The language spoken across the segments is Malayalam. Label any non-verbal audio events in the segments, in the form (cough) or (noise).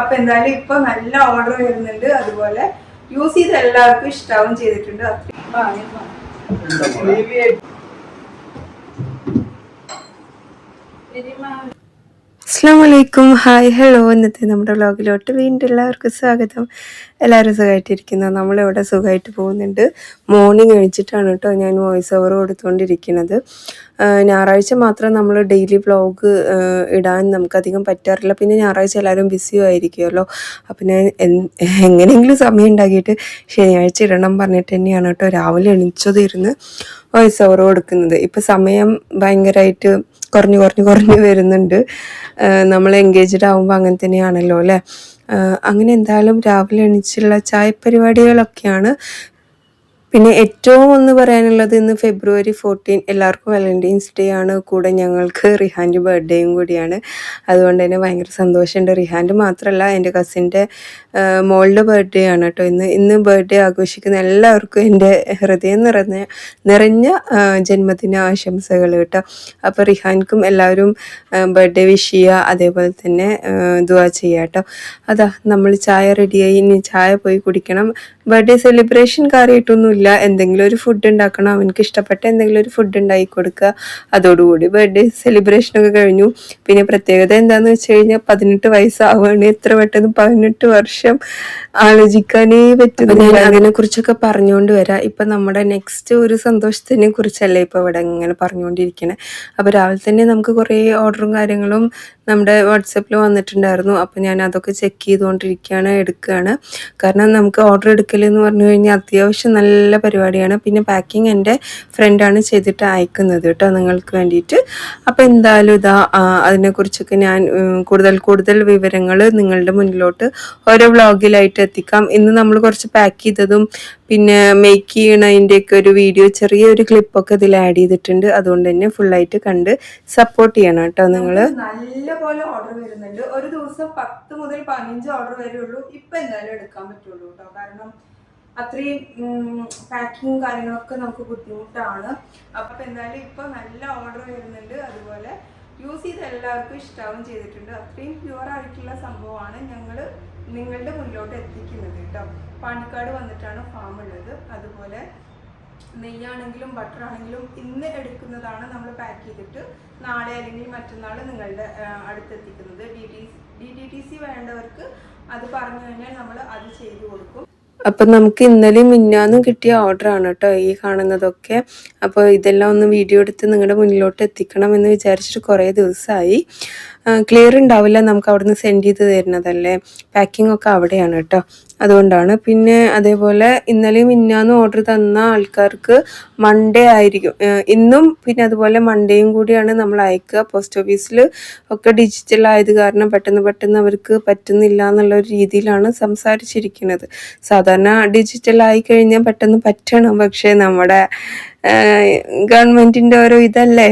അപ്പൊ എന്തായാലും ഇപ്പൊ നല്ല ഓർഡർ വരുന്നുണ്ട്. അതുപോലെ യൂസ് ചെയ്ത് എല്ലാവർക്കും ഇഷ്ടാവും ചെയ്തിട്ടുണ്ട്. അത്രയും അസ്സാം വലൈക്കും ഹായ് ഹലോ ഇന്നത്തെ നമ്മുടെ വ്ലോഗിലോട്ട് വീണ്ടും എല്ലാവർക്കും സ്വാഗതം. എല്ലാവരും സുഖമായിട്ടിരിക്കുന്നു നമ്മളിവിടെ സുഖമായിട്ട് പോകുന്നുണ്ട്. മോർണിംഗ് കഴിച്ചിട്ടാണ് കേട്ടോ ഞാൻ വോയിസ് ഓവർ കൊടുത്തുകൊണ്ടിരിക്കുന്നത് ഞായറാഴ്ച മാത്രം നമ്മൾ ഡെയിലി വ്ലോഗ് ഇടാൻ നമുക്കധികം പറ്റാറില്ല. പിന്നെ ഞായറാഴ്ച എല്ലാവരും ബിസിയും ആയിരിക്കുമല്ലോ. അപ്പം ഞാൻ എങ്ങനെയെങ്കിലും സമയം ഉണ്ടാക്കിയിട്ട് ശനിയാഴ്ച ഇടണം പറഞ്ഞിട്ട് തന്നെയാണ് കേട്ടോ രാവിലെ എണീച്ചതിരുന്ന് വോയിസ് ഓവർ കൊടുക്കുന്നത്. ഇപ്പം സമയം ഭയങ്കരമായിട്ട് കുറഞ്ഞു കുറഞ്ഞു കുറഞ്ഞു വരുന്നുണ്ട്. നമ്മൾ എൻഗേജ്ഡ് ആകുമ്പോൾ അങ്ങനെ തന്നെയാണല്ലോ അല്ലേ? അങ്ങനെ എന്തായാലും രാവിലെ എണീച്ചുള്ള ചായ പരിപാടികളൊക്കെയാണ് പിന്നെ ഏറ്റവും ഒന്ന് പറയാനുള്ളത് ഇന്ന് ഫെബ്രുവരി ഫോർട്ടീൻ എല്ലാവർക്കും വാലന്റൈൻസ് ഡേ ആണ്. കൂടെ ഞങ്ങൾക്ക് റിഹാന്റെ ബർത്ത്ഡേയും കൂടിയാണ്. അതുകൊണ്ട് തന്നെ ഭയങ്കര സന്തോഷമുണ്ട്. റിഹാന്റെ മാത്രമല്ല എന്റെ കസിന്റെ മോളുടെ ബർത്ത്ഡേ ആണ് കേട്ടോ ഇന്ന്. ഇന്ന് ബർത്ത്ഡേ ആഘോഷിക്കുന്ന എല്ലാവർക്കും എന്റെ ഹൃദയം നിറഞ്ഞ നിറഞ്ഞ ജന്മദിന ആശംസകൾ കേട്ടോ. അപ്പോൾ റിഹാൻക്കും എല്ലാവരും ബർത്ത്ഡേ വിഷ് ചെയ്യുക. അതേപോലെ തന്നെ ദുവാ ചെയ്യുക കേട്ടോ. അതാ നമ്മൾ ചായ റെഡിയായി ഇനി ചായ പോയി കുടിക്കണം. ബർത്ത്ഡേ സെലിബ്രേഷൻ കാര്യമായിട്ടൊന്നുമില്ല. എന്തെങ്കിലും ഒരു ഫുഡ് ഉണ്ടാക്കണം. അവനക്ക് ഇഷ്ടപ്പെട്ട എന്തെങ്കിലും ഒരു ഫുഡ് ഉണ്ടാക്കി കൊടുക്കുക. അതോടുകൂടി ബർത്ത്ഡേ സെലിബ്രേഷനൊക്കെ കഴിഞ്ഞു. പിന്നെ പ്രത്യേകത എന്താന്ന് വെച്ച് കഴിഞ്ഞാൽ പതിനെട്ട് വയസ്സാവുകയാണ് എത്ര പെട്ടെന്ന് പതിനെട്ട് വർഷം ആലോചിക്കാനേ പറ്റുന്നു ഞാൻ അതിനെ കുറിച്ചൊക്കെ പറഞ്ഞുകൊണ്ട് വരാം. ഇപ്പൊ നമ്മുടെ നെക്സ്റ്റ് ഒരു സന്തോഷത്തിനെ കുറിച്ചല്ലേ ഇപ്പൊ ഇവിടെ ഇങ്ങനെ പറഞ്ഞുകൊണ്ടിരിക്കണേ അപ്പോൾ രാവിലെ തന്നെ നമുക്ക് കുറേ ഓർഡറും കാര്യങ്ങളും നമ്മുടെ വാട്സപ്പിൽ വന്നിട്ടുണ്ടായിരുന്നു. അപ്പൊ ഞാൻ അതൊക്കെ ചെക്ക് ചെയ്തുകൊണ്ടിരിക്കുകയാണ് എടുക്കുകയാണ്. കാരണം നമുക്ക് ഓർഡർ എടുക്കൽ എന്ന് പറഞ്ഞു കഴിഞ്ഞാൽ അത്യാവശ്യം നല്ല പരിപാടിയാണ്. പിന്നെ പാക്കിംഗ് എന്റെ ഫ്രണ്ടാണ് ചെയ്തിട്ട് അയക്കുന്നത് കേട്ടോ നിങ്ങൾക്ക് വേണ്ടിയിട്ട്. അപ്പോൾ എന്തായാലും ഇതാ അതിനെക്കുറിച്ചൊക്കെ ഞാൻ കൂടുതൽ കൂടുതൽ വിവരങ്ങൾ നിങ്ങളുടെ മുന്നിലോട്ട് ഓരോ വ്ലോഗിലായിട്ട് എത്തിക്കാം. ഇന്ന് നമ്മൾ കുറച്ച് പാക്ക് ചെയ്തതും പിന്നെ മേക്ക് ചെയ്യണതിന്റെയൊക്കെ ഒരു വീഡിയോ ചെറിയൊരു ക്ലിപ്പൊക്കെ ഇതിൽ ആഡ് ചെയ്തിട്ടുണ്ട്. അതുകൊണ്ട് തന്നെ ഫുള്ളായിട്ട് കണ്ട് സപ്പോർട്ട് ചെയ്യണം കേട്ടോ നിങ്ങൾ നല്ല പോലെ ഓർഡർ വരുന്നുണ്ട്. ഒരു ദിവസം പത്ത് മുതൽ പതിനഞ്ച് ഓർഡർ വരെയുള്ളൂ ഇപ്പം എന്തായാലും എടുക്കാൻ പറ്റുള്ളൂ കേട്ടോ. കാരണം അത്രയും പാക്കിങ്ങും കാര്യങ്ങളൊക്കെ നമുക്ക് ബുദ്ധിമുട്ടാണ്. അപ്പൊ എന്തായാലും ഇപ്പൊ നല്ല ഓർഡർ വരുന്നുണ്ട്. അതുപോലെ യൂസ് ചെയ്ത് എല്ലാവർക്കും ഇഷ്ടാവും ചെയ്തിട്ടുണ്ട്. അത്രയും പ്യുവർ ആയിട്ടുള്ള സംഭവമാണ് ഞങ്ങൾ നിങ്ങളുടെ മുന്നിലോട്ട് എത്തിക്കുന്നത് കേട്ടോ. പാണ്ടിക്കാട് വന്നിട്ടാണ് ഫാം ഉള്ളത്. അതുപോലെ നെയ്യാണെങ്കിലും ബട്ടർ ആണെങ്കിലും ഇന്ന് എടുക്കുന്നതാണ് നമ്മൾ പാക്ക് ചെയ്തിട്ട് നാളെ അല്ലെങ്കിൽ മറ്റന്നാൾ നിങ്ങളുടെ അടുത്തെത്തിക്കുന്നത്. D T D T T C വേണ്ടവർക്ക് അത് പറഞ്ഞു കഴിഞ്ഞാൽ നമ്മൾ അത് ചെയ്തു കൊടുക്കും. അപ്പം നമുക്ക് ഇന്നലെയും മിന്നാന്നും കിട്ടിയ ഓർഡറാണ് കേട്ടോ ഈ കാണുന്നതൊക്കെ. അപ്പോൾ ഇതെല്ലാം ഒന്ന് വീഡിയോ എടുത്ത് നിങ്ങളുടെ മുന്നിലോട്ട് എത്തിക്കണം എന്ന് വിചാരിച്ചിട്ട് കുറേ ദിവസമായി ക്ലിയർ ഉണ്ടാവില്ല നമുക്ക് അവിടുന്ന് സെൻഡ് ചെയ്ത് തരുന്നതല്ലേ? പാക്കിംഗ് ഒക്കെ അവിടെയാണ് കേട്ടോ. അതുകൊണ്ടാണ്. പിന്നെ അതേപോലെ ഇന്നലെയും ഇന്നാന്ന് ഓർഡർ തന്ന ആൾക്കാർക്ക് മൺഡേ ആയിരിക്കും. ഇന്നും പിന്നെ അതുപോലെ മൺഡേയും കൂടിയാണ് നമ്മൾ അയക്കുക. പോസ്റ്റ് ഓഫീസിൽ ഒക്കെ ഡിജിറ്റൽ ആയത് കാരണം പെട്ടെന്ന് പെട്ടെന്ന് അവർക്ക് പറ്റുന്നില്ല എന്നുള്ള ഒരു രീതിയിലാണ് സംസാരിച്ചിരിക്കുന്നത്. സാധാരണ ഡിജിറ്റൽ ആയി കഴിഞ്ഞാൽ പെട്ടെന്ന് പറ്റണം. പക്ഷേ നമ്മുടെ ഗവൺമെന്റിന്റെ ഓരോ ഇതല്ലേ?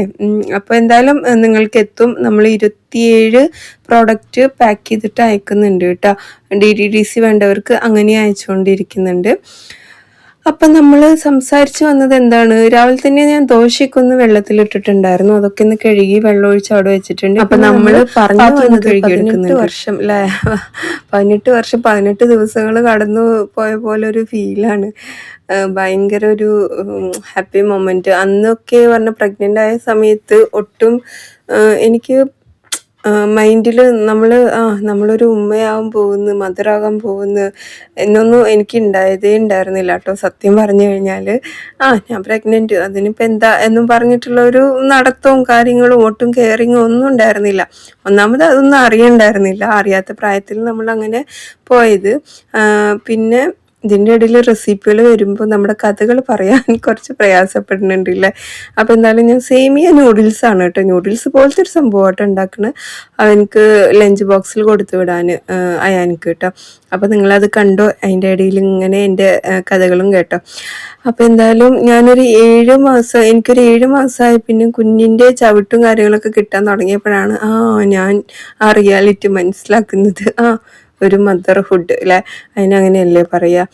അപ്പോൾ എന്തായാലും നിങ്ങൾക്ക് എത്തും നമ്മൾ ഇരുപത്തിയേഴ് പ്രോഡക്റ്റ് പാക്ക് ചെയ്തിട്ട് അയക്കുന്നുണ്ട് കേട്ടോ. ഡി ഡി ഡി സി വേണ്ടവർക്ക് അങ്ങനെ അയച്ചുകൊണ്ടിരിക്കുന്നുണ്ട്. അപ്പം നമ്മൾ സംസാരിച്ചു വന്നത് എന്താണ്? രാവിലെ തന്നെ ഞാൻ ദോശയ്ക്കൊന്ന് വെള്ളത്തിലിട്ടിട്ടുണ്ടായിരുന്നു. അതൊക്കെ ഒന്ന് കഴുകി വെള്ളം ഒഴിച്ച് അവിടെ വെച്ചിട്ടുണ്ട്. അപ്പൊ നമ്മൾ പറഞ്ഞു വന്നത് പതിനെട്ട് വർഷം അല്ലേ പതിനെട്ട് വർഷം പതിനെട്ട് ദിവസങ്ങൾ കടന്നു പോയ പോലെ ഒരു ഫീലാണ്. ഭയങ്കര ഒരു ഹാപ്പി മൊമെന്റ്. അന്നൊക്കെ പറഞ്ഞ പ്രഗ്നന്റ് ആയ സമയത്ത് ഒട്ടും എനിക്ക് മൈൻഡിൽ നമ്മൾ ആ നമ്മളൊരു ഉമ്മയാവാൻ പോകുന്നു മദറാകാൻ പോകുന്നു എന്നൊന്നും എനിക്ക് ഉണ്ടായതേ ഉണ്ടായിരുന്നില്ല കേട്ടോ. സത്യം പറഞ്ഞു കഴിഞ്ഞാൽ ആ ഞാൻ പ്രഗ്നന്റ് അതിനിപ്പോൾ എന്താ എന്നും പറഞ്ഞിട്ടുള്ള ഒരു നടത്തവും കാര്യങ്ങളും ഒട്ടും കെയറിങ്ങും ഒന്നും ഉണ്ടായിരുന്നില്ല. ഒന്നാമത് അതൊന്നും അറിയണ്ടായിരുന്നില്ല അറിയാത്ത പ്രായത്തിൽ നമ്മൾ അങ്ങനെ പോയത് പിന്നെ ഇതിന്റെ ഇടയിൽ റെസിപ്പികൾ വരുമ്പോൾ നമ്മുടെ കഥകൾ പറയാൻ (laughs) കുറച്ച് പ്രയാസപ്പെടുന്നുണ്ടല്ലേ? അപ്പോൾ എന്തായാലും ഞാൻ സേമിയ നൂഡിൽസ് ആണ് കേട്ടോ. നൂഡിൽസ് പോലത്തെ ഒരു സംഭവമായിട്ട് ഉണ്ടാക്കുന്നത് അവനക്ക് ലഞ്ച് ബോക്സിൽ കൊടുത്തു വിടാൻ അയാനക്ക് കേട്ടോ. അപ്പോൾ നിങ്ങളത് കണ്ടോ? അതിന്റെ ഇടയിൽ ഇങ്ങനെ എന്റെ കഥകളും കേട്ടോ. അപ്പോൾ എന്തായാലും ഞാനൊരു ഏഴ് മാസം എനിക്കൊരു ഏഴ് മാസമായ. പിന്നെ കുഞ്ഞിന്റെ ചവിട്ടും കാര്യങ്ങളൊക്കെ കിട്ടാൻ തുടങ്ങിയപ്പോഴാണ് ആ ഞാൻ ആ റിയാലിറ്റി മനസ്സിലാക്കുന്നത്. ആ ഒരു മദർഹുഡ് അല്ലെ അതിനങ്ങനെയല്ലേ പറയുക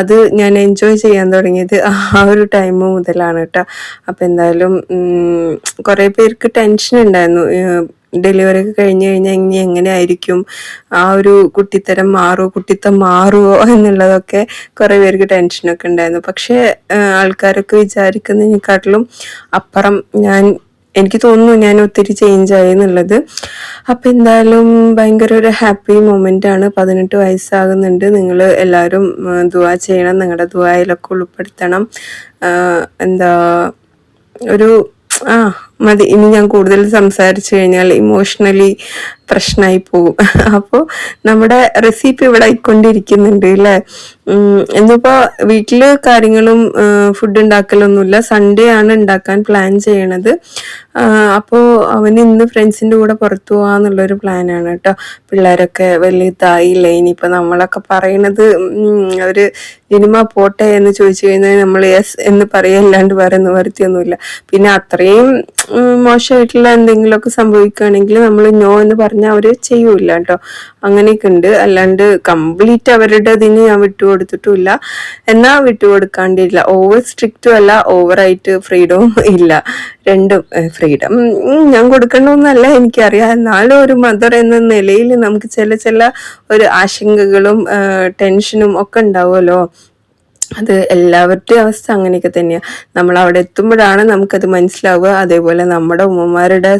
അത് ഞാൻ എൻജോയ് ചെയ്യാൻ തുടങ്ങിയത് ആ ഒരു ടൈം മുതലാണ് കേട്ടോ അപ്പം എന്തായാലും കുറേ പേർക്ക് ടെൻഷൻ ഉണ്ടായിരുന്നു. ഡെലിവറി ഒക്കെ കഴിഞ്ഞു കഴിഞ്ഞാൽ ഇനി എങ്ങനെ ആയിരിക്കും ആ ഒരു കുട്ടിത്തരം മാറുമോ കുട്ടിത്തം മാറുമോ എന്നുള്ളതൊക്കെ കുറേ പേർക്ക് ടെൻഷനൊക്കെ ഉണ്ടായിരുന്നു. പക്ഷേ ആൾക്കാരൊക്കെ വിചാരിക്കുന്നതിനെക്കാട്ടിലും അപ്പുറം ഞാൻ എനിക്ക് തോന്നുന്നു ഞാൻ ഒത്തിരി ചേഞ്ച് ആയി എന്നുള്ളത്. അപ്പം എന്തായാലും ഭയങ്കര ഒരു ഹാപ്പി മൊമെന്റ് ആണ്. പതിനെട്ട് വയസ്സാകുന്നുണ്ട്. നിങ്ങൾ എല്ലാവരും ദുവാ ചെയ്യണം. നിങ്ങളുടെ ദുവായിലൊക്കെ ഉൾപ്പെടുത്തണം. എന്താ ഒരു ആ മതി. ഇനി ഞാൻ കൂടുതൽ സംസാരിച്ചു കഴിഞ്ഞാൽ ഇമോഷണലി പ്രശ്നമായി പോകും. (laughs) അപ്പോൾ നമ്മുടെ റെസിപ്പി ഇവിടെ ആയിക്കൊണ്ടിരിക്കുന്നുണ്ട് അല്ലേ എന്നിപ്പോൾ വീട്ടിൽ കാര്യങ്ങളും ഫുഡ് ഉണ്ടാക്കലൊന്നുമില്ല. സൺഡേ ആണ് ഉണ്ടാക്കാൻ പ്ലാൻ ചെയ്യണത്. അപ്പോൾ അവന് ഇന്ന് ഫ്രണ്ട്സിന്റെ കൂടെ പുറത്തു പോകാന്നുള്ളൊരു പ്ലാനാണ് കേട്ടോ പിള്ളേരൊക്കെ വലുതായില്ലേ ഇനിയിപ്പോൾ നമ്മളൊക്കെ പറയണത് അവർ സിനിമ പോട്ടെ എന്ന് ചോദിച്ചു കഴിഞ്ഞാൽ നമ്മൾ യെസ് എന്ന് പറയല്ലാണ്ട് വേറെ നിവർത്തിയൊന്നുമില്ല പിന്നെ അത്രയും മോശമായിട്ടുള്ള എന്തെങ്കിലുമൊക്കെ സംഭവിക്കുകയാണെങ്കിൽ നമ്മൾ നോ എന്ന് പറഞ്ഞാൽ അവർ ചെയ്യൂല കേട്ടോ അങ്ങനെയൊക്കെ ഉണ്ട് അല്ലാണ്ട് കംപ്ലീറ്റ് അവരുടെ ഇതിന് ഞാൻ വിട്ടുകൊടുത്തിട്ടുമില്ല. എന്നാ വിട്ടുകൊടുക്കാണ്ടില്ല ഓവർ സ്ട്രിക്റ്റും അല്ല ഓവറായിട്ട് ഫ്രീഡവും ഇല്ല. രണ്ടും ഫ്രീഡം ഞാൻ കൊടുക്കണമെന്നല്ല എനിക്കറിയാം. എന്നാലും ഒരു മദർ എന്ന നിലയിൽ നമുക്ക് ചില ചില ഒരു ആശങ്കകളും ടെൻഷനും ഒക്കെ ഉണ്ടാവുമല്ലോ. അത് എല്ലാവരുടെയും അവസ്ഥ അങ്ങനെയൊക്കെ തന്നെയാണ് നമ്മൾ അവിടെ എത്തുമ്പോഴാണ് നമുക്കത് മനസ്സിലാവുക. അതേപോലെ നമ്മുടെ ഉമ്മമാരുടെ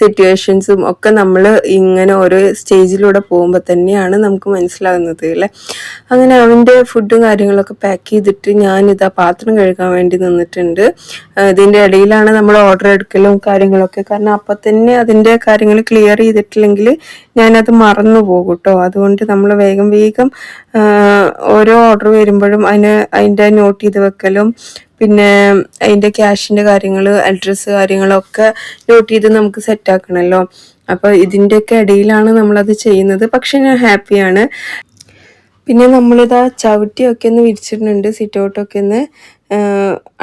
സിറ്റുവേഷൻസും ഒക്കെ നമ്മൾ ഇങ്ങനെ ഓരോ സ്റ്റേജിലൂടെ പോകുമ്പോൾ തന്നെയാണ് നമുക്ക് മനസ്സിലാകുന്നത് അല്ലേ? അങ്ങനെ അവന്റെ ഫുഡും കാര്യങ്ങളൊക്കെ പാക്ക് ചെയ്തിട്ട് ഞാനിതാ പാത്രം കഴുകാൻ വേണ്ടി നിന്നിട്ടുണ്ട്. ഇതിന്റെ ഇടയിലാണ് നമ്മൾ ഓർഡർ എടുക്കലും കാര്യങ്ങളൊക്കെ. കാരണം അപ്പം തന്നെ അതിന്റെ കാര്യങ്ങൾ ക്ലിയർ ചെയ്തിട്ടില്ലെങ്കിൽ ഞാനത് മറന്നു പോകും കേട്ടോ. അതുകൊണ്ട് നമ്മൾ വേഗം വേഗം ഓരോ ഓർഡർ വരുമ്പോഴും അതിന് അതിന്റെ നോട്ട് ചെയ്ത് വെക്കലും പിന്നെ അതിന്റെ ക്യാഷിന്റെ കാര്യങ്ങൾ അഡ്രസ്സ് കാര്യങ്ങളൊക്കെ നോട്ട് ചെയ്ത് നമുക്ക് സെറ്റാക്കണമല്ലോ അപ്പോൾ ഇതിന്റെയൊക്കെ ഇടയിലാണ് നമ്മളത് ചെയ്യുന്നത്. പക്ഷെ ഞാൻ ഹാപ്പിയാണ് പിന്നെ നമ്മളിതാ ചവിട്ടിയൊക്കെ ഒന്ന് വിരിച്ചിട്ടുണ്ട് സിറ്റ് ഔട്ടൊക്കെ ഒന്ന്.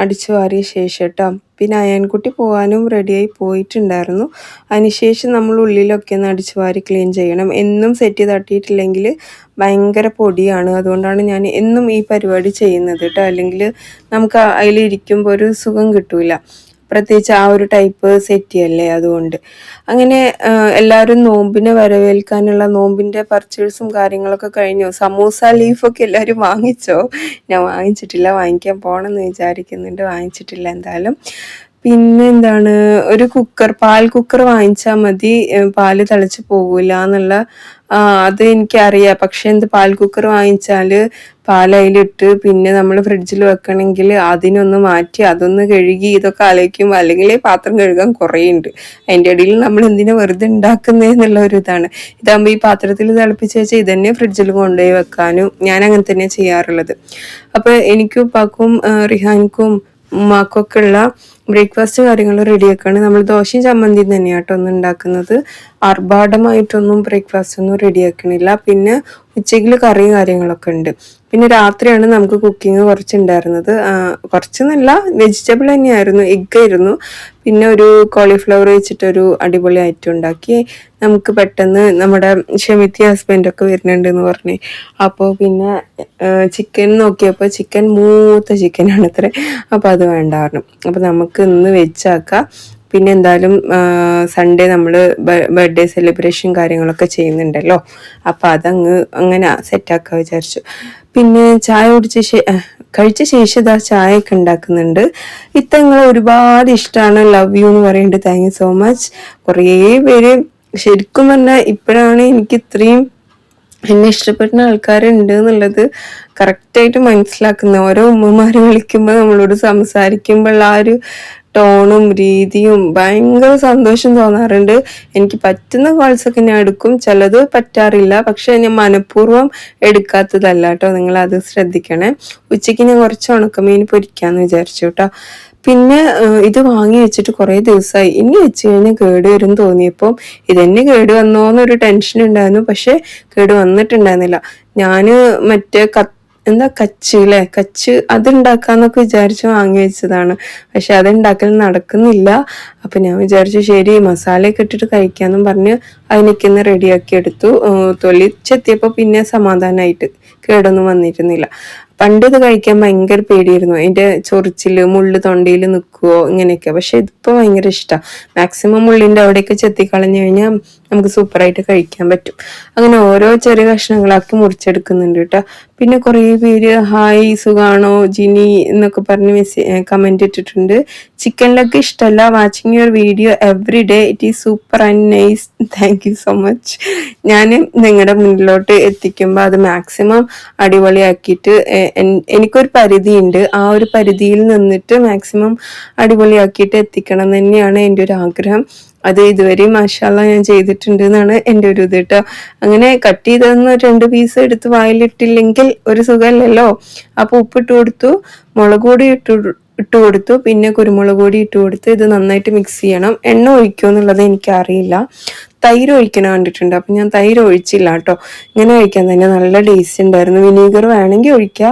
അടിച്ചു വാരിയ ശേഷം കേട്ടോ പിന്നെ അയാൻകുട്ടി പോകാനും റെഡിയായി പോയിട്ടുണ്ടായിരുന്നു. അതിനുശേഷം നമ്മൾ ഉള്ളിലൊക്കെ ഒന്ന് അടിച്ചു വാരി ക്ലീൻ ചെയ്യണം. എന്നും സെറ്റ് തട്ടിയിട്ടില്ലെങ്കിൽ ഭയങ്കര പൊടിയാണ്. അതുകൊണ്ടാണ് ഞാൻ എന്നും ഈ പരിപാടി ചെയ്യുന്നത് കേട്ടോ അല്ലെങ്കിൽ നമുക്ക് അതിലിരിക്കുമ്പോൾ ഒരു സുഖം കിട്ടൂല. പ്രത്യേകിച്ച് ആ ഒരു ടൈപ്പ് സെറ്റ് ചെയ്യല്ലേ അതുകൊണ്ട്. അങ്ങനെ എല്ലാവരും നോമ്പിനെ വരവേൽക്കാനുള്ള നോമ്പിന്റെ പർച്ചേഴ്സും കാര്യങ്ങളൊക്കെ കഴിഞ്ഞു. സമൂസ ലീഫൊക്കെ എല്ലാവരും വാങ്ങിച്ചോ? ഞാൻ വാങ്ങിച്ചിട്ടില്ല. വാങ്ങിക്കാൻ പോകണമെന്ന് വിചാരിക്കുന്നുണ്ട്. വാങ്ങിച്ചിട്ടില്ല എന്തായാലും. പിന്നെ എന്താണ് ഒരു കുക്കർ പാൽ കുക്കർ വാങ്ങിച്ചാൽ മതി പാൽ തിളച്ച് പോകൂല എന്നുള്ള അത് എനിക്കറിയാം. പക്ഷെ എന്ത് പാൽ കുക്കർ വാങ്ങിച്ചാൽ പാൽ അതിലിട്ട് പിന്നെ നമ്മൾ ഫ്രിഡ്ജിൽ വെക്കണമെങ്കിൽ അതിനൊന്ന് മാറ്റി അതൊന്ന് കഴുകി ഇതൊക്കെ ആലോചിക്കുമ്പോൾ അല്ലെങ്കിൽ പാത്രം കഴുകാൻ കുറേ ഉണ്ട് അതിന്റെ ഇടയിൽ നമ്മൾ എന്തിനാ വെറുതെ ഉണ്ടാക്കുന്നതെന്നുള്ള ഒരു ഇതാണ്. ഇതാകുമ്പോൾ ഈ പാത്രത്തിൽ തിളപ്പിച്ച് വെച്ചാൽ ഇതന്നെ ഫ്രിഡ്ജിൽ കൊണ്ടുപോയി വെക്കാനും ഞാൻ അങ്ങനെ തന്നെ ചെയ്യാറുള്ളത്. അപ്പോൾ എനിക്കും ഉപ്പാക്കും റിഹാൻക്കും ഉമ്മാക്കൊക്കെ ഉള്ള ബ്രേക്ക്ഫാസ്റ്റ് കാര്യങ്ങൾ റെഡിയാക്കാണ്. നമ്മൾ ദോശയും ചമ്മന്തിയും തന്നെയാണ് കേട്ടോ ഒന്ന് ഉണ്ടാക്കുന്നത്. ആർഭാടമായിട്ടൊന്നും ബ്രേക്ക്ഫാസ്റ്റ് ഒന്നും റെഡിയാക്കണില്ല. പിന്നെ ഉച്ചയ്ക്ക് കറിയും കാര്യങ്ങളൊക്കെ ഉണ്ട്. പിന്നെ രാത്രിയാണ് നമുക്ക് കുക്കിംഗ് കുറച്ചുണ്ടായിരുന്നത്. കുറച്ചെന്നല്ല വെജിറ്റബിൾ തന്നെയായിരുന്നു. എഗ് ആയിരുന്നു. പിന്നെ ഒരു കോളിഫ്ലവർ വെച്ചിട്ടൊരു അടിപൊളി ഐറ്റം ഉണ്ടാക്കി. നമുക്ക് പെട്ടെന്ന് നമ്മുടെ ഷെമിത്തി ഹസ്ബൻഡൊക്കെ വരുന്നുണ്ട് എന്ന് പറഞ്ഞ്. അപ്പോൾ പിന്നെ ചിക്കൻ നോക്കിയപ്പോൾ ചിക്കൻ മൂത്ത ചിക്കനാണ് അത്ര അപ്പോൾ അത് വേണ്ടായിരുന്നു അപ്പോൾ നമുക്ക് ഇന്ന് വെച്ചാക്കാം. പിന്നെ എന്തായാലും സൺഡേ നമ്മൾ ബർത്ത്ഡേ സെലിബ്രേഷൻ കാര്യങ്ങളൊക്കെ ചെയ്യുന്നുണ്ടല്ലോ. അപ്പം അതങ്ങ് അങ്ങനെ സെറ്റാക്കാൻ വിചാരിച്ചു. പിന്നെ ചായ കുടിച്ച കഴിച്ച ശേഷം ഇതാ ചായ ഒക്കെ ഉണ്ടാക്കുന്നുണ്ട് ഇത്തങ്ങളെ ഒരുപാട് ഇഷ്ടമാണ് ലവ് യു എന്ന് പറയുന്നുണ്ട് താങ്ക് യു സോ മച്ച് കുറേ പേര് ശരിക്കും പറഞ്ഞാൽ ഇപ്പോഴാണ് എനിക്ക് ഇത്രയും എന്നെ ഇഷ്ടപ്പെടുന്ന ആൾക്കാരുണ്ട് എന്നുള്ളത് കറക്റ്റായിട്ട് മനസ്സിലാക്കുന്ന ഓരോ ഉമ്മമാര് വിളിക്കുമ്പോൾ നമ്മളോട് സംസാരിക്കുമ്പോൾ ആ ഒരു ടോണും രീതിയും ഭയങ്കര സന്തോഷം തോന്നാറുണ്ട്. എനിക്ക് പറ്റുന്ന കോൾസ് ഒക്കെ ഞാൻ എടുക്കും. ചിലത് പറ്റാറില്ല. പക്ഷെ ഞാൻ മനഃപൂർവം എടുക്കാത്തതല്ല കേട്ടോ. നിങ്ങൾ അത് ശ്രദ്ധിക്കണേ. ഉച്ചയ്ക്ക് ഞാൻ കുറച്ച് ഉണക്കമീൻ പൊരിക്കാന്ന് വിചാരിച്ചു കേട്ടോ. പിന്നെ ഇത് വാങ്ങി വെച്ചിട്ട് കുറേ ദിവസമായി ഇനി വെച്ച് കഴിഞ്ഞാൽ കേട് വരും തോന്നിയപ്പോൾ ഇതെന്നെ കേട് വന്നോന്നൊരു ടെൻഷൻ ഉണ്ടായിരുന്നു. പക്ഷെ കേട് വന്നിട്ടുണ്ടായിരുന്നില്ല. ഞാൻ മറ്റേ കത്ത് എന്താ കച്ച് അല്ലേ കച്ച് അത് ഉണ്ടാക്കാന്നൊക്കെ വിചാരിച്ച് വാങ്ങി വെച്ചതാണ്. പക്ഷെ അത് ഉണ്ടാക്കൽ നടക്കുന്നില്ല. അപ്പൊ ഞാൻ വിചാരിച്ചു ശരി മസാലയൊക്കെ ഇട്ടിട്ട് കഴിക്കാന്നും പറഞ്ഞ് അതിനൊക്കെ ഒന്ന് റെഡിയാക്കി എടുത്തു. തൊലിച്ചെത്തിയപ്പോ പിന്നെ സമാധാനമായിട്ട് കേടൊന്നും വന്നിരുന്നില്ല. പണ്ട് ഇത് കഴിക്കാൻ ഭയങ്കര പേടിയായിരുന്നു. അതിന്റെ ചൊറിച്ചിൽ മുള്ള് തൊണ്ടയിൽ നിൽക്കുവോ ഇങ്ങനെയൊക്കെ. പക്ഷെ ഇതിപ്പോ ഭയങ്കര ഇഷ്ടമാണ് മാക്സിമം മുള്ളിന്റെ അവിടെയൊക്കെ ചെത്തി കളഞ്ഞു കഴിഞ്ഞാൽ നമുക്ക് സൂപ്പറായിട്ട് കഴിക്കാൻ പറ്റും. അങ്ങനെ ഓരോ ചെറിയ കഷ്ണങ്ങളാക്കി മുറിച്ചെടുക്കുന്നുണ്ട് കേട്ടോ. പിന്നെ കുറേ പേര് ഹായ് സുഖാണോ? ജിനി എന്നൊക്കെ പറഞ്ഞ് മെസ്സേജ് കമന്റ് ഇട്ടിട്ടുണ്ട്. ചിക്കനിലൊക്കെ ഇഷ്ടമല്ല watching your video every day it is super and nice thank you so much ഞാൻ നിങ്ങളുടെ മുന്നിലോട്ട് എത്തിക്കുമ്പോൾ അത് മാക്സിമം അടിപൊളിയാക്കിയിട്ട് എനിക്കൊരു പരിധിയുണ്ട്. ആ ഒരു പരിധിയിൽ നിന്നിട്ട് മാക്സിമം അടിപൊളിയാക്കിയിട്ട് എത്തിക്കണം തന്നെയാണ് എന്റെ ഒരു ആഗ്രഹം. അത് ഇതുവരെ മാഷാല്ല ഞാൻ ചെയ്തിട്ടുണ്ട് എന്നാണ് എന്റെ ഒരു ഇത് കേട്ടോ. അങ്ങനെ കട്ട് ചെയ്തതെന്ന് രണ്ട് പീസ് എടുത്ത് വായിലിട്ടില്ലെങ്കിൽ ഒരു സുഖമല്ലല്ലോ? അപ്പൊ ഉപ്പിട്ട് കൊടുത്തു മുളക് പൊടി ഇട്ടു ഇട്ട് കൊടുത്തു പിന്നെ കുരുമുളക് പൊടി ഇട്ട് കൊടുത്ത് ഇത് നന്നായിട്ട് മിക്സ് ചെയ്യണം. എണ്ണ ഒഴിക്കുമോ എന്നുള്ളത് എനിക്കറിയില്ല. തൈര് ഒഴിക്കണ കണ്ടിട്ടുണ്ട്. അപ്പം ഞാൻ തൈര് ഒഴിച്ചില്ല കേട്ടോ. ഇങ്ങനെ ഒഴിക്കാൻ തന്നെ നല്ല ടേസ്റ്റ് ഉണ്ടായിരുന്നു. വിനീഗർ വേണമെങ്കിൽ ഒഴിക്കുക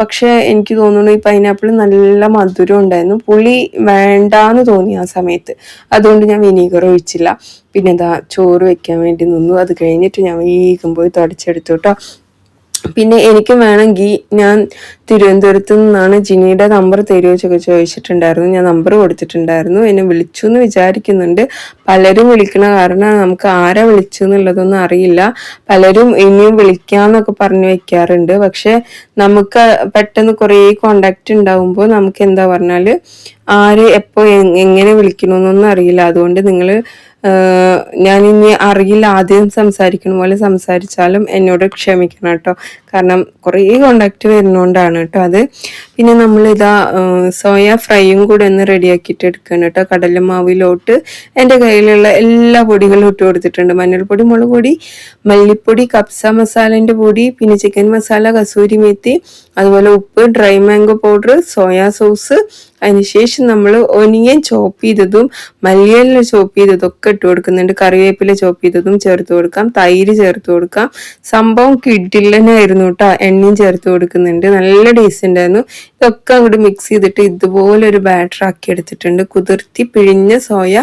പക്ഷേ എനിക്ക് തോന്നുന്നു ഈ പൈനാപ്പിൾ നല്ല മധുരം ഉണ്ടായിരുന്നു. പുളി വേണ്ടാന്ന് തോന്നി ആ സമയത്ത്. അതുകൊണ്ട് ഞാൻ വിനീഗർ ഒഴിച്ചില്ല. പിന്നെ എന്താ ചോറ് വെക്കാൻ വേണ്ടി നിന്നു. അത് കഴിഞ്ഞിട്ട് ഞാൻ പോയി തുടച്ചെടുത്തു കേട്ടോ. പിന്നെ എനിക്ക് വേണമെങ്കിൽ ഞാൻ തിരുവനന്തപുരത്ത് നിന്നാണ് ജിനിയുടെ നമ്പർ തരുമോ ഒക്കെ ചോദിച്ചിട്ടുണ്ടായിരുന്നു. ഞാൻ നമ്പർ കൊടുത്തിട്ടുണ്ടായിരുന്നു. എന്നെ വിളിച്ചു എന്ന് വിചാരിക്കുന്നുണ്ട്. പലരും വിളിക്കണ കാരണം നമുക്ക് ആരാ വിളിച്ചു എന്നുള്ളതൊന്നും അറിയില്ല. പലരും ഇനിയും വിളിക്കാന്നൊക്കെ പറഞ്ഞു വെക്കാറുണ്ട്. പക്ഷെ നമുക്ക് പെട്ടെന്ന് കുറേ കോണ്ടാക്ട് ഉണ്ടാവുമ്പോൾ നമുക്ക് എന്താ പറഞ്ഞാൽ ആര് എപ്പോ എങ്ങനെ വിളിക്കണമെന്നൊന്നും അറിയില്ല. അതുകൊണ്ട് നിങ്ങൾ ഞാൻ ഇനി അറിയില്ല. ആദ്യം സംസാരിക്കണ പോലെ സംസാരിച്ചാലും എന്നോട് ക്ഷമിക്കണം കേട്ടോ. കാരണം കുറേ കോണ്ടാക്ട് വരുന്നോണ്ടാണ് കേട്ടോ അത്. പിന്നെ നമ്മൾ ഇതാ സോയ ഫ്രൈയും കൂടെ ഒന്ന് റെഡിയാക്കിയിട്ട് എടുക്കണം കേട്ടോ. കടലമാവിലോട്ട് എന്റെ കയ്യിലുള്ള എല്ലാ പൊടികളും ഇട്ട് കൊടുത്തിട്ടുണ്ട്. മഞ്ഞൾപ്പൊടി മുളക് പൊടി മല്ലിപ്പൊടി കപ്സ മസാലേന്റെ പൊടി പിന്നെ ചിക്കൻ മസാല കസൂരി മേത്തി അതുപോലെ ഉപ്പ് dry mango powder soya sauce അതിനുശേഷം നമ്മൾ ഒനിയൻ ചോപ്പ് ചെയ്തതും മല്ലിയലിൽ ചോപ്പ് ചെയ്തതും ഒക്കെ ഇട്ട് കൊടുക്കുന്നുണ്ട്. കറിവേപ്പില ചോപ്പ് ചെയ്തതും ചേർത്ത് കൊടുക്കാം. തൈര് ചേർത്ത് കൊടുക്കാം. സംഭവം കിഡില്ലനായിരുന്നു കേട്ടോ എണ്ണയും ചേർത്ത് കൊടുക്കുന്നുണ്ട്. നല്ല ടേസ്റ്റ് ഉണ്ടായിരുന്നു ഇതൊക്കെ അങ്ങോട്ട് മിക്സ് ചെയ്തിട്ട് ഇതുപോലെ ഒരു ബാറ്റർ ആക്കി എടുത്തിട്ടുണ്ട്. കുതിർത്തി പിഴിഞ്ഞ സോയ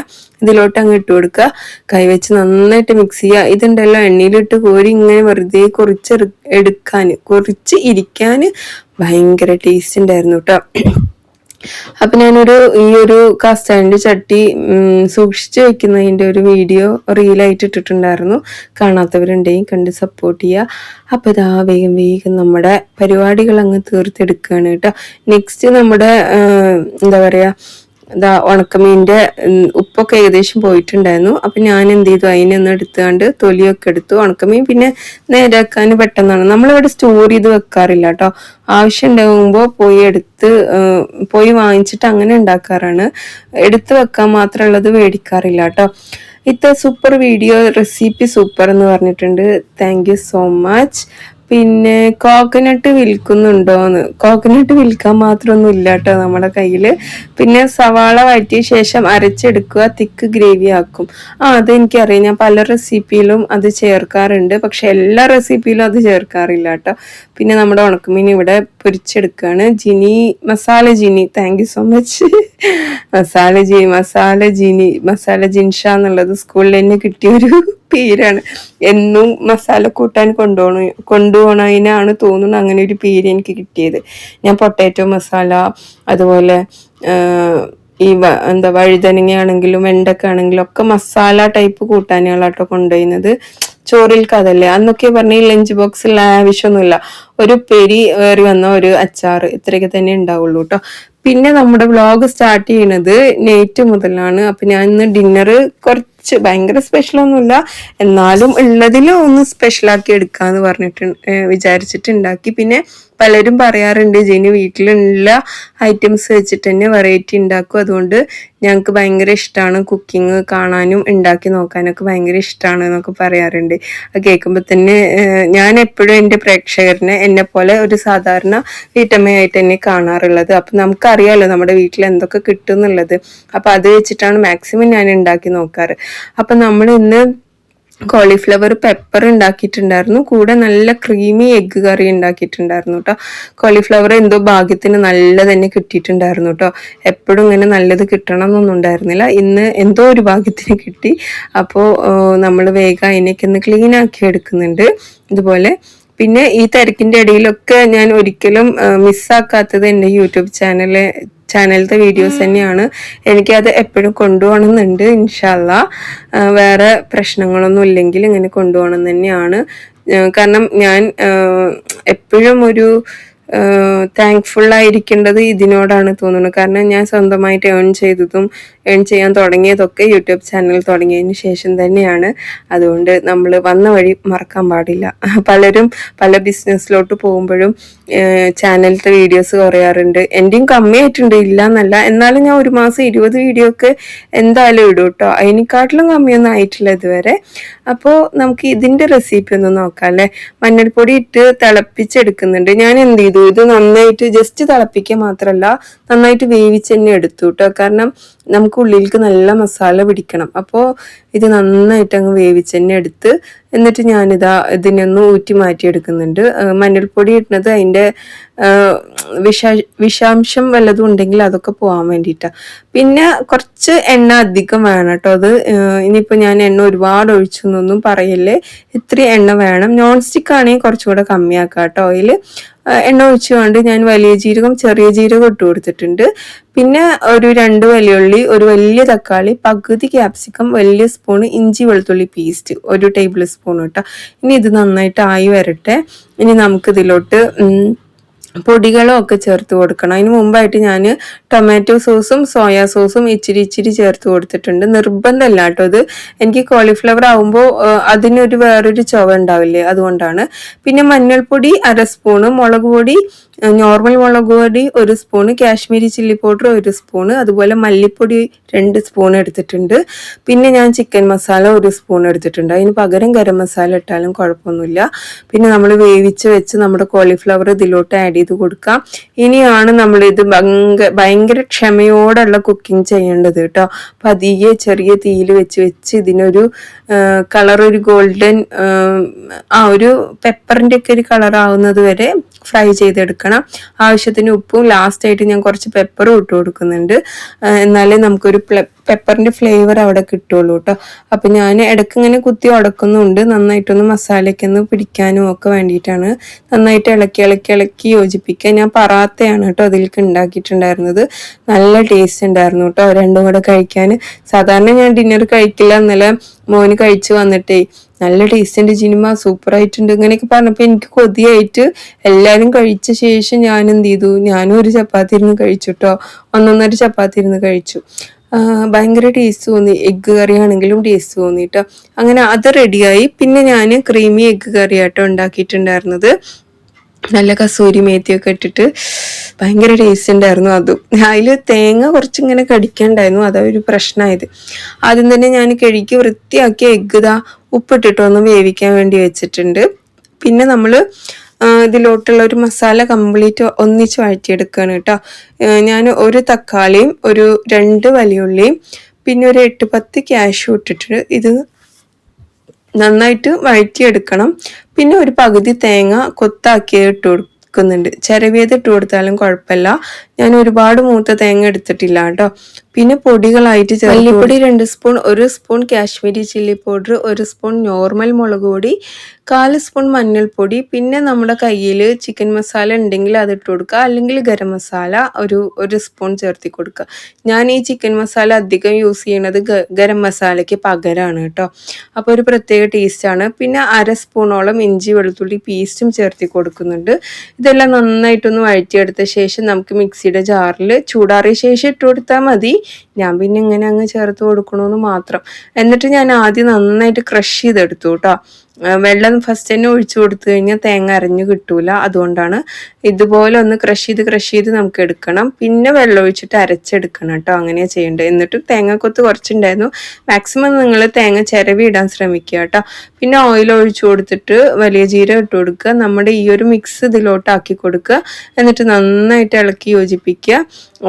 ഇതിലോട്ട് അങ്ങ് ഇട്ട് കൊടുക്കുക. കൈവച്ച് നന്നായിട്ട് മിക്സ് ചെയ്യുക. ഇതുണ്ടല്ലോ എണ്ണയിലിട്ട് കോരി ഇങ്ങനെ വെറുതെ കുറച്ച് എടുക്കാൻ കുറച്ച് ഇരിക്കാൻ ഭയങ്കര ടേസ്റ്റ് ഉണ്ടായിരുന്നു കേട്ടോ അപ്പൊ ഞാനൊരു ഈ ഒരു കസ്റ്റാൻഡ് ചട്ടി സൂക്ഷിച്ചു വെക്കുന്നതിന്റെ ഒരു വീഡിയോ റീലായിട്ട് ഇട്ടിട്ടുണ്ടായിരുന്നു. കാണാത്തവരുണ്ടെങ്കിൽ കണ്ട് സപ്പോർട്ട് ചെയ്യുക. അപ്പൊ ഇതാ വേഗം വേഗം നമ്മുടെ പരിപാടികൾ അങ്ങ് തീർത്തെടുക്കുകയാണ് കേട്ടോ നെക്സ്റ്റ് നമ്മുടെ എന്താ പറയാ ഇതാ ഉണക്കമീന്റെ ഉപ്പൊക്കെ ഏകദേശം പോയിട്ടുണ്ടായിരുന്നു. അപ്പൊ ഞാൻ എന്ത് ചെയ്തു? അതിനൊന്ന് എടുത്തുകൊണ്ട് തൊലിയൊക്കെ എടുത്തു. ഉണക്കമീൻ പിന്നെ നേരാക്കാൻ പെട്ടെന്നാണ്. നമ്മളിവിടെ സ്റ്റോർ ചെയ്ത് വെക്കാറില്ല കേട്ടോ. ആവശ്യം ഉണ്ടാകുമ്പോൾ പോയി എടുത്ത് പോയി വാങ്ങിച്ചിട്ട് അങ്ങനെ ഉണ്ടാക്കാറാണ്. എടുത്ത് വെക്കാൻ മാത്രമുള്ളത് മേടിക്കാറില്ല കേട്ടോ. ഇത്ത സൂപ്പർ വീഡിയോ റെസിപ്പി സൂപ്പർ എന്ന് പറഞ്ഞിട്ടുണ്ട്. താങ്ക് സോ മച്ച് പിന്നെ കോക്കനട്ട് വിൽക്കുന്നുണ്ടോന്ന്. കോക്കനട്ട് വിൽക്കാൻ മാത്രമൊന്നും ഇല്ല കേട്ടോ നമ്മുടെ കയ്യിൽ പിന്നെ സവാള വഴറ്റിയ ശേഷം അരച്ചെടുക്കുക തിക്ക് ഗ്രേവി ആക്കും. ആ അത് എനിക്കറിയാം ഞാൻ പല റെസിപ്പിയിലും അത് ചേർക്കാറുണ്ട്. പക്ഷെ എല്ലാ റെസിപ്പിയിലും അത് ചേർക്കാറില്ല കേട്ടോ പിന്നെ നമ്മുടെ ഉണക്കമീൻ ഇവിടെ പൊരിച്ചെടുക്കുകയാണ് Jini Masala Jini. Thank so much Masala ji Masala Jini Masala Jinsha എന്നുള്ളത് സ്കൂളിൽ തന്നെ കിട്ടിയ ഒരു പേരാണ്. എന്നും മസാല കൂട്ടാൻ കൊണ്ടുപോണ കൊണ്ടുപോകണതിനാണ് തോന്നുന്നത് അങ്ങനെ ഒരു പേര് എനിക്ക് കിട്ടിയത്. ഞാൻ പൊട്ടാറ്റോ മസാല അതുപോലെ ഈ എന്താ വഴുതനങ്ങ ആണെങ്കിലും വെണ്ടക്ക ആണെങ്കിലും ഒക്കെ മസാല ടൈപ്പ് കൂട്ടാനുകളാട്ടോ കൊണ്ടുപോയിരുന്നത്. ചോറിൽ കഥല്ലേ. അന്നൊക്കെ പറഞ്ഞ ഈ ലഞ്ച് ബോക്സിൽ ആവശ്യമൊന്നുമില്ല. ഒരു പെരി ഏറി വന്ന ഒരു അച്ചാർ ഇത്രയൊക്കെ തന്നെ ഉണ്ടാവുള്ളൂ കേട്ടോ പിന്നെ നമ്മുടെ വ്ളോഗ് സ്റ്റാർട്ട് ചെയ്യുന്നത് നൈറ്റ് മുതലാണ്. അപ്പൊ ഞാൻ ഇന്ന് ഡിന്നർ കുറച്ച് ഭയങ്കര സ്പെഷ്യൽ ഒന്നുമില്ല. എന്നാലും ഉള്ളതിൽ ഒന്ന് സ്പെഷ്യലാക്കി എടുക്കാന്ന് പറഞ്ഞിട്ട് ഏഹ് വിചാരിച്ചിട്ട് ഉണ്ടാക്കി. പിന്നെ പലരും പറയാറുണ്ട് ജെനി വീട്ടിലുള്ള ഐറ്റംസ് വെച്ചിട്ട് തന്നെ വെറൈറ്റി ഉണ്ടാക്കും. അതുകൊണ്ട് ഞങ്ങൾക്ക് ഭയങ്കര ഇഷ്ടമാണ് കുക്കിംഗ് കാണാനും ഉണ്ടാക്കി നോക്കാനൊക്കെ ഭയങ്കര ഇഷ്ടമാണ് എന്നൊക്കെ പറയാറുണ്ട്. അത് കേൾക്കുമ്പോൾ തന്നെ ഞാൻ എപ്പോഴും എന്റെ പ്രേക്ഷകരനെ എന്നെ പോലെ ഒരു സാധാരണ വീട്ടമ്മയായിട്ട് തന്നെ കാണാറുള്ളത്. അപ്പം നമുക്കറിയാമല്ലോ നമ്മുടെ വീട്ടിൽ എന്തൊക്കെ കിട്ടും എന്നുള്ളത് അപ്പം അത് വെച്ചിട്ടാണ് മാക്സിമം ഞാൻ ഉണ്ടാക്കി നോക്കാറ്. അപ്പം നമ്മൾ ഇന്ന് കോളിഫ്ലവർ പെപ്പർ ഉണ്ടാക്കിയിട്ടുണ്ടായിരുന്നു. കൂടെ നല്ല ക്രീമി എഗ്ഗ് കറി ഉണ്ടാക്കിയിട്ടുണ്ടായിരുന്നു കേട്ടോ കോളിഫ്ലവർ എന്തോ ഭാഗ്യത്തിന് നല്ല തന്നെ കിട്ടിയിട്ടുണ്ടായിരുന്നു കേട്ടോ എപ്പോഴും ഇങ്ങനെ നല്ലത് കിട്ടണം എന്നൊന്നും ഉണ്ടായിരുന്നില്ല. ഇന്ന് എന്തോ ഒരു ഭാഗ്യത്തിന് കിട്ടി. അപ്പോൾ നമ്മൾ വേഗം അതിനൊക്കെ ഒന്ന് ക്ലീൻ ആക്കി എടുക്കുന്നുണ്ട്. ഇതുപോലെ. പിന്നെ ഈ തിരക്കിന്റെ ഇടയിലൊക്കെ ഞാൻ ഒരിക്കലും മിസ്സാക്കാത്തത് എന്റെ യൂട്യൂബ് ചാനൽ ചാനലത്തെ വീഡിയോസ് തന്നെയാണ്. എനിക്കത് എപ്പോഴും കൊണ്ടുപോകണമെന്നുണ്ട് ഇൻഷാല്ല വേറെ പ്രശ്നങ്ങളൊന്നും ഇല്ലെങ്കിൽ ഇങ്ങനെ കൊണ്ടുപോകണം തന്നെയാണ്. കാരണം ഞാൻ എപ്പോഴും ഒരു താങ്ക്ഫുൾ ആയിരിക്കേണ്ടത് ഇതിനോടാണ് തോന്നുന്നത് കാരണം ഞാൻ സ്വന്തമായിട്ട് ഏൺ ചെയ്തതും ഏൺ ചെയ്യാൻ തുടങ്ങിയതൊക്കെ യൂട്യൂബ് ചാനൽ തുടങ്ങിയതിന് ശേഷം തന്നെയാണ്. അതുകൊണ്ട് നമ്മൾ വന്ന വഴി മറക്കാൻ പാടില്ല. (laughs) പലരും പല ബിസിനസ്സിലോട്ട് പോകുമ്പോഴും ചാനലിലത്തെ വീഡിയോസ് കുറയാറുണ്ട്. എന്റെയും കമ്മിയായിട്ടുണ്ട്. ഇല്ല എന്നല്ല എന്നാലും ഞാൻ ഒരു മാസം ഇരുപത് വീഡിയോ ഒക്കെ എന്തായാലും ഇടും കേട്ടോ. അതിനെക്കാട്ടിലും കമ്മിയൊന്നും ആയിട്ടില്ല ഇതുവരെ. അപ്പോൾ നമുക്ക് ഇതിന്റെ റെസിപ്പി ഒന്ന് നോക്കാം അല്ലേ? മഞ്ഞൾപ്പൊടി ഇട്ട് തിളപ്പിച്ചെടുക്കുന്നുണ്ട്. ഞാൻ എന്ത് ചെയ്തു? ഇത് നന്നായിട്ട് ജസ്റ്റ് തിളപ്പിക്കുക മാത്രമല്ല നന്നായിട്ട് വേവിച്ച് തന്നെ എടുത്തു കേട്ടോ കാരണം നമുക്ക് ഉള്ളിലേക്ക് നല്ല മസാല പിടിക്കണം. അപ്പോൾ ഇത് നന്നായിട്ട് അങ്ങ് വേവിച്ച് തന്നെ എടുത്ത് എന്നിട്ട് ഞാനിതാ ഇതിനൊന്ന് ഊറ്റി മാറ്റിയെടുക്കുന്നുണ്ട്. മഞ്ഞൾപ്പൊടി ഇടുന്നത് അതിന്റെ വിഷാ വിഷ വിഷാംശം വല്ലതും ഉണ്ടെങ്കിൽ അതൊക്കെ പോകാൻ വേണ്ടിയിട്ടാണ് പിന്നെ കുറച്ച് എണ്ണ അധികം വേണം കേട്ടോ അത് ഇനിയിപ്പോൾ ഞാൻ എണ്ണ ഒരുപാട് ഒഴിച്ചു എന്നൊന്നും പറയല്ലേ. ഇത്രയും എണ്ണ വേണം. നോൺ സ്റ്റിക്ക് ആണെങ്കിൽ കുറച്ചുകൂടെ കമ്മിയാക്കാം കേട്ടോ ഓയിൽ എണ്ണ ഒഴിച്ചുകൊണ്ട് ഞാൻ വലിയ ജീരകം ചെറിയ ജീരകം ഇട്ട് കൊടുത്തിട്ടുണ്ട്. പിന്നെ ഒരു രണ്ട് വലിയുള്ളി ഒരു വലിയ തക്കാളി പകുതി ക്യാപ്സിക്കം വലിയ സ്പൂൺ ഇഞ്ചി വെളുത്തുള്ളി പേസ്റ്റ് ഒരു ടേബിൾ സ്പൂൺ കേട്ടോ ഇനി ഇത് നന്നായിട്ട് ആയി വരട്ടെ. ഇനി നമുക്ക് ഇതിലോട്ട് ഉം, പൊടികളും ഒക്കെ ചേർത്ത് കൊടുക്കണം. അതിന് മുമ്പായിട്ട് ഞാൻ ടൊമാറ്റോ സോസും സോയാ സോസും ഇച്ചിരി ഇച്ചിരി ചേർത്ത് കൊടുത്തിട്ടുണ്ട്. നിർബന്ധമല്ല കേട്ടോ ഇത്. എനിക്ക് കോളിഫ്ലവർ ആകുമ്പോൾ അതിനൊരു വേറൊരു ചുവ ഉണ്ടാവില്ലേ? അതുകൊണ്ടാണ്. പിന്നെ മഞ്ഞൾപ്പൊടി അര സ്പൂണ് മുളക് പൊടി നോർമൽ മുളക് പൊടി ഒരു സ്പൂണ് കാശ്മീരി ചില്ലി പൗഡർ ഒരു സ്പൂണ് അതുപോലെ മല്ലിപ്പൊടി രണ്ട് സ്പൂൺ എടുത്തിട്ടുണ്ട്. പിന്നെ ഞാൻ ചിക്കൻ മസാല ഒരു സ്പൂൺ എടുത്തിട്ടുണ്ട്. അതിന് പകരം ഗരം മസാല ഇട്ടാലും കുഴപ്പമൊന്നുമില്ല. പിന്നെ നമ്മൾ വേവിച്ച് വെച്ച് നമ്മുടെ കോളിഫ്ലവർ ഇതിലോട്ട് ആഡ് ചെയ്ത് കൊടുക്കാം. ഇനിയാണ് നമ്മളിത് ഭയങ്കര ഭയങ്കര ക്ഷമയോടുള്ള കുക്കിംഗ് ചെയ്യേണ്ടത് കേട്ടോ. പതിയെ ചെറിയ തീയിൽ വെച്ച് വെച്ച് ഇതിനൊരു കളർ ഒരു ഗോൾഡൻ ആ ഒരു പെപ്പറിന്റെ ഒക്കെ ഒരു കളർ ആവുന്നത് വരെ ഫ്രൈ ചെയ്തെടുക്കണം. ആവശ്യത്തിന് ഉപ്പും ലാസ്റ്റ് ആയിട്ട് ഞാൻ കുറച്ച് പെപ്പറും ഇട്ട് കൊടുക്കുന്നുണ്ട്. എന്നാലേ നമുക്കൊരു പെപ്പറിന്റെ ഫ്ലേവർ അവിടെ കിട്ടുള്ളൂ കേട്ടോ അപ്പൊ ഞാൻ ഇടയ്ക്ക് ഇങ്ങനെ കുത്തി ഉടക്കുന്നുണ്ട്. നന്നായിട്ടൊന്ന് മസാലയ്ക്ക് ഒന്ന് പിടിക്കാനും ഒക്കെ വേണ്ടിയിട്ടാണ്. നന്നായിട്ട് ഇളക്കി ഇളക്കി ഇളക്കി യോജിപ്പിക്കുക. ഞാൻ പറാത്തയാണ് കേട്ടോ അതിലേക്ക് ഉണ്ടാക്കിയിട്ടുണ്ടായിരുന്നത്. നല്ല ടേസ്റ്റ് ഉണ്ടായിരുന്നു കേട്ടോ രണ്ടും കൂടെ കഴിക്കാൻ. സാധാരണ ഞാൻ ഡിന്നർ കഴിക്കില്ല. എന്നല്ല മോന് കഴിച്ചു വന്നിട്ടേ നല്ല ടേസ്റ്റ് ഉണ്ട് സൂപ്പർ ആയിട്ടുണ്ട് ഇങ്ങനെയൊക്കെ പറഞ്ഞപ്പോൾ എനിക്ക് കൊതിയായിട്ട് എല്ലാവരും കഴിച്ച ശേഷം ഞാൻ എന്ത് ചെയ്തു? ഞാനും ഒരു ചപ്പാത്തി ഇരുന്ന് കഴിച്ചു കേട്ടോ ഒന്നൊന്നര ചപ്പാത്തി ഇരുന്ന് കഴിച്ചു. ഭയങ്കര ടേസ്റ്റ് തോന്നി. എഗ്ഗ് കറി ആണെങ്കിലും ടേസ്റ്റ് തോന്നി കേട്ടോ അങ്ങനെ അത് റെഡിയായി പിന്നെ ഞാൻ ക്രീമി എഗ്ഗ് ആട്ടോ ഉണ്ടാക്കിയിട്ടുണ്ടായിരുന്നത്. നല്ല കസൂരി മേത്തിയൊക്കെ ഇട്ടിട്ട് ഭയങ്കര ടേസ്റ്റ് ഉണ്ടായിരുന്നു അതും. അതിൽ തേങ്ങ കുറച്ചിങ്ങനെ കടിക്കണ്ടായിരുന്നു അതൊരു പ്രശ്നമായത് ആദ്യം തന്നെ ഞാൻ കഴുകി വൃത്തിയാക്കി എഗ്ഗ് ഇതാ ഉപ്പിട്ടിട്ട് ഒന്ന് വേവിക്കാൻ വേണ്ടി വെച്ചിട്ടുണ്ട്. പിന്നെ നമ്മൾ ഇതിലോട്ടുള്ള ഒരു മസാല കംപ്ലീറ്റ് ഒന്നിച്ച് വഴറ്റിയെടുക്കുകയാണ് കേട്ടോ. ഞാൻ ഒരു തക്കാളിയും ഒരു രണ്ട് വലിയുള്ളിയും പിന്നെ ഒരു എട്ട് പത്ത് ക്യാഷ് ഇട്ടിട്ട് ഇത് നന്നായിട്ട് വഴറ്റിയെടുക്കണം. പിന്നെ ഒരു പകുതി തേങ്ങ കൊത്താക്കി ഇട്ട് കൊടുക്കുന്നുണ്ട്. ചിരവിയത് ഇട്ട് കൊടുത്താലും കുഴപ്പമില്ല. ഞാൻ ഒരുപാട് മൂത്ത തേങ്ങ എടുത്തിട്ടില്ല കേട്ടോ. പിന്നെ പൊടികളായിട്ട് മല്ലിപ്പൊടി രണ്ട് സ്പൂൺ ഒരു സ്പൂൺ കാശ്മീരി ചില്ലി പൗഡർ ഒരു സ്പൂൺ നോർമൽ മുളക് പൊടി കാൽ സ്പൂൺ മഞ്ഞൾപ്പൊടി. പിന്നെ നമ്മുടെ കയ്യിൽ ചിക്കൻ മസാല ഉണ്ടെങ്കിൽ അത് ഇട്ട് കൊടുക്കുക. അല്ലെങ്കിൽ ഗരം മസാല ഒരു ഒരു സ്പൂൺ ചേർത്തി കൊടുക്കുക. ഞാൻ ഈ ചിക്കൻ മസാല അധികം യൂസ് ചെയ്യണത് ഗരം മസാലയ്ക്ക് പകരമാണ് കേട്ടോ. അപ്പോൾ ഒരു പ്രത്യേക ടേസ്റ്റാണ് പിന്നെ അര സ്പൂണോളം ഇഞ്ചി വെളുത്തുള്ളി പേസ്റ്റും ചേർത്തി കൊടുക്കുന്നുണ്ട്. ഇതെല്ലാം നന്നായിട്ടൊന്ന് വഴറ്റിയെടുത്ത ശേഷം നമുക്ക് മിക്സിയുടെ ജാറിൽ ചൂടാറിയ ശേഷം ഇട്ട് കൊടുത്താൽ മതി. change. ഞാൻ പിന്നെ ഇങ്ങനെ അങ്ങ് ചേർത്ത് കൊടുക്കണമെന്ന് മാത്രം. എന്നിട്ട് ഞാൻ ആദ്യം നന്നായിട്ട് ക്രഷ് ചെയ്തെടുത്തു കേട്ടോ വെള്ളം ഫസ്റ്റ് തന്നെ ഒഴിച്ചു കൊടുത്തു കഴിഞ്ഞാൽ തേങ്ങ അരഞ്ഞു കിട്ടൂല. അതുകൊണ്ടാണ് ഇതുപോലെ ഒന്ന് ക്രഷ് ചെയ്ത് ക്രഷ് ചെയ്ത് നമുക്ക് എടുക്കണം. പിന്നെ വെള്ളം ഒഴിച്ചിട്ട് അരച്ചെടുക്കണം കേട്ടോ അങ്ങനെയാണ് ചെയ്യേണ്ടത് എന്നിട്ട് തേങ്ങക്കൊത്ത് കുറച്ചുണ്ടായിരുന്നു. മാക്സിമം നിങ്ങൾ തേങ്ങ ചിരവി ഇടാൻ ശ്രമിക്കുക കേട്ടോ പിന്നെ ഓയിൽ ഒഴിച്ചു കൊടുത്തിട്ട് വലിയ ജീരകം ഇട്ട് കൊടുക്കുക. നമ്മുടെ ഈ ഒരു മിക്സ് ഇതിലോട്ടാക്കി കൊടുക്കുക. എന്നിട്ട് നന്നായിട്ട് ഇളക്കി യോജിപ്പിക്കുക.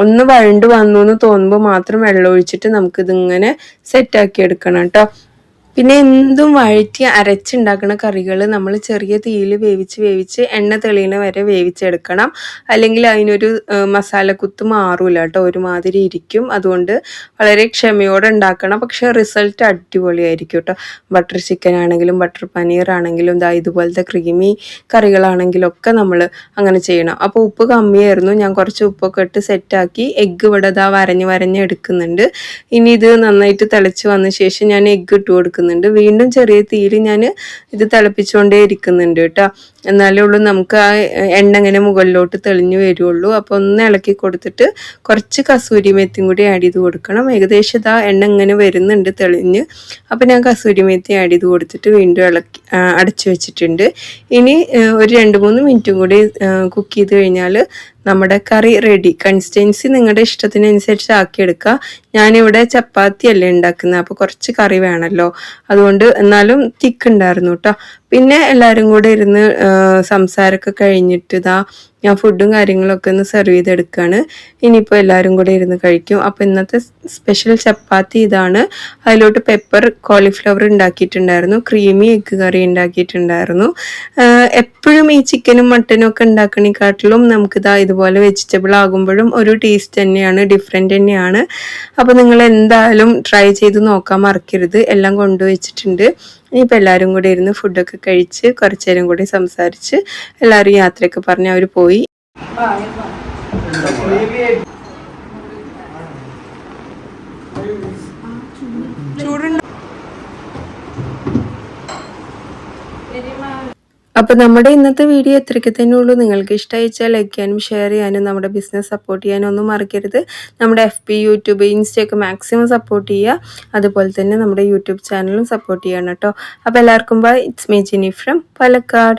ഒന്ന് വഴണ്ട് വന്നു എന്ന് തോന്നുമ്പോൾ മാത്രം വെള്ളം ഒഴിച്ചിട്ട് നമുക്കിതിങ്ങനെ സെറ്റാക്കി എടുക്കണം കേട്ടോ. പിന്നെ എന്തും വഴറ്റി അരച്ചുണ്ടാക്കുന്ന കറികൾ നമ്മൾ ചെറിയ തീയിൽ വേവിച്ച് വേവിച്ച് എണ്ണ തെളിയുന്ന വരെ വേവിച്ചെടുക്കണം. അല്ലെങ്കിൽ അതിനൊരു മസാല മസാലക്കുത്ത് മാറൂല കേട്ടോ. ഒരുമാതിരി ഇരിക്കും. അതുകൊണ്ട് വളരെ ക്ഷമയോടെ ഉണ്ടാക്കണം. പക്ഷെ റിസൾട്ട് അടിപൊളിയായിരിക്കും കേട്ടോ. ബട്ടർ ചിക്കൻ ആണെങ്കിലും ബട്ടർ പനീർ ആണെങ്കിലും ഇതാ ഇതുപോലത്തെ ക്രീമി കറികളാണെങ്കിലും ഒക്കെ നമ്മൾ അങ്ങനെ ചെയ്യണം. അപ്പോൾ ഉപ്പ് കമ്മിയായിരുന്നു. ഞാൻ കുറച്ച് ഉപ്പൊക്കെ ഇട്ട് സെറ്റാക്കി എഗ്ഗ് ഇവിടെ ഇതാ വരഞ്ഞ് വരഞ്ഞ് എടുക്കുന്നുണ്ട്. ഇനി ഇത് നന്നായിട്ട് തിളച്ച് വന്ന ശേഷം ഞാൻ എഗ്ഗ് ഇട്ട് കൊടുക്കുന്നുണ്ട് വീണ്ടും ചെറിയ തീയിൽ ഞാൻ ഇത് തിളപ്പിച്ചുകൊണ്ടേ ഇരിക്കുന്നുണ്ട് കേട്ടോ. എന്നാലേ ഉള്ളൂ നമുക്ക് ആ എണ്ണ ഇങ്ങനെ മുകളിലോട്ട് തെളിഞ്ഞു വരുള്ളൂ. അപ്പോൾ ഒന്ന് ഇളക്കി കൊടുത്തിട്ട് കുറച്ച് കസൂരി മേത്തിയും കൂടി ആഡ് ചെയ്ത് കൊടുക്കണം. ഏകദേശം ഇതാ എണ്ണ ഇങ്ങനെ വരുന്നുണ്ട് തെളിഞ്ഞ്. അപ്പോൾ ഞാൻ കസൂരി മേത്തി ആഡ് ചെയ്ത് കൊടുത്തിട്ട് വീണ്ടും ഇളക്കി അടച്ചു വെച്ചിട്ടുണ്ട്. ഇനി ഒരു രണ്ട് മൂന്ന് മിനിറ്റും കൂടി കുക്ക് ചെയ്ത് കഴിഞ്ഞാൽ നമ്മുടെ കറി റെഡി കൺസിസ്റ്റൻസി നിങ്ങളുടെ ഇഷ്ടത്തിനനുസരിച്ച് ആക്കിയെടുക്കുക ഞാനിവിടെ ചപ്പാത്തി അല്ലേ ഉണ്ടാക്കുന്നത്. അപ്പോൾ കുറച്ച് കറി വേണമല്ലോ അതുകൊണ്ട് എന്നാലും തിക്ക് ഉണ്ടായിരുന്നു കേട്ടോ പിന്നെ എല്ലാവരും കൂടെ ഇരുന്ന് സംസാരമൊക്കെ കഴിഞ്ഞിട്ട് ഇതാ ഞാൻ ഫുഡും കാര്യങ്ങളൊക്കെ ഒന്ന് സെർവ് ചെയ്തെടുക്കുകയാണ് ഇനിയിപ്പോൾ എല്ലാവരും കൂടെ ഇരുന്ന് കഴിക്കും. അപ്പോൾ ഇന്നത്തെ സ്പെഷ്യൽ ചപ്പാത്തി ഇതാണ്. അതിലോട്ട് പെപ്പർ കോളിഫ്ലവർ ഉണ്ടാക്കിയിട്ടുണ്ടായിരുന്നു. ക്രീമി എഗ്ഗ് കറി ഉണ്ടാക്കിയിട്ടുണ്ടായിരുന്നു. എപ്പോഴും ഈ ചിക്കനും മട്ടനും ഒക്കെ ഉണ്ടാക്കണേക്കാട്ടിലും നമുക്കിതാ ഇതുപോലെ വെജിറ്റബിൾ ആകുമ്പോഴും ഒരു ടേസ്റ്റ് തന്നെയാണ് ഡിഫറെന്റ് തന്നെയാണ്. അപ്പോൾ നിങ്ങൾ എന്തായാലും ട്രൈ ചെയ്ത് നോക്കാൻ മറക്കരുത്. എല്ലാം കൊണ്ടുവച്ചിട്ടുണ്ട് ഇനിയിപ്പോൾ എല്ലാവരും കൂടെ ഇരുന്ന് ഫുഡൊക്കെ കഴിച്ച് കുറച്ചേരം കൂടി സംസാരിച്ച് എല്ലാവരും യാത്രയൊക്കെ പറഞ്ഞ് അവർ പോയി അപ്പോൾ നമ്മുടെ ഇന്നത്തെ വീഡിയോ ഇത്രയ്ക്ക് തന്നെ ഉള്ളൂ. നിങ്ങൾക്ക് ഇഷ്ടമായിച്ചാൽ ലൈക്ക് ചെയ്യാനും ഷെയർ ചെയ്യാനും നമ്മുടെ ബിസിനസ് സപ്പോർട്ട് ചെയ്യാനും ഒന്നും മറക്കരുത്. നമ്മുടെ എഫ് പി യൂട്യൂബ് ഇൻസ്റ്റയൊക്കെ മാക്സിമം സപ്പോർട്ട് ചെയ്യുക. അതുപോലെ തന്നെ നമ്മുടെ യൂട്യൂബ് ചാനലും സപ്പോർട്ട് ചെയ്യണം കേട്ടോ. അപ്പോൾ എല്ലാവർക്കും bye it's me Jini from Palakkad